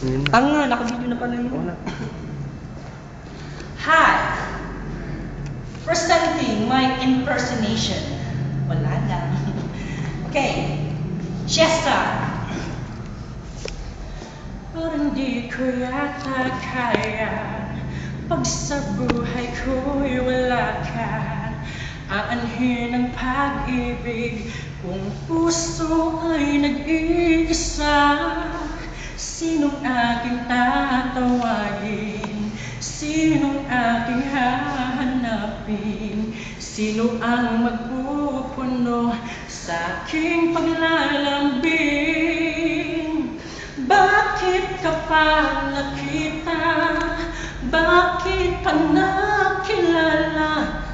Tanga, nakabidyo na pala yun. Hi! Presenting my impersonation. Wala lang. Okay. Siesta. Parang di ko yata kaya Pag sa buhay ko'y wala ka Aanhin ang pag-ibig Kung puso ay Sinong aking tatawagin? Sinong aking hahanapin? Sino ang magpupuno sa aking paglalambing? Bakit ka pa nakita? Bakit pa nakilala?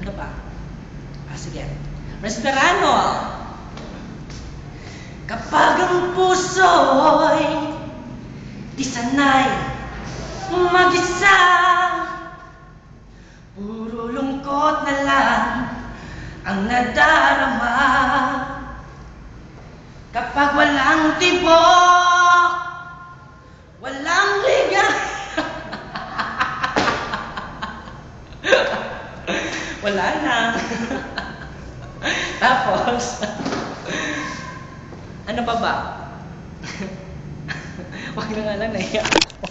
Ano ba? Ah, sige. Respirano. Kapag ang puso'y di sanay. Mag-isa. Puro lungkot na lang ang nadarama. Kapag walang tibok, walang liga Wala na. Tapos ano pa ba? Wag na nga lang, naiyak ako.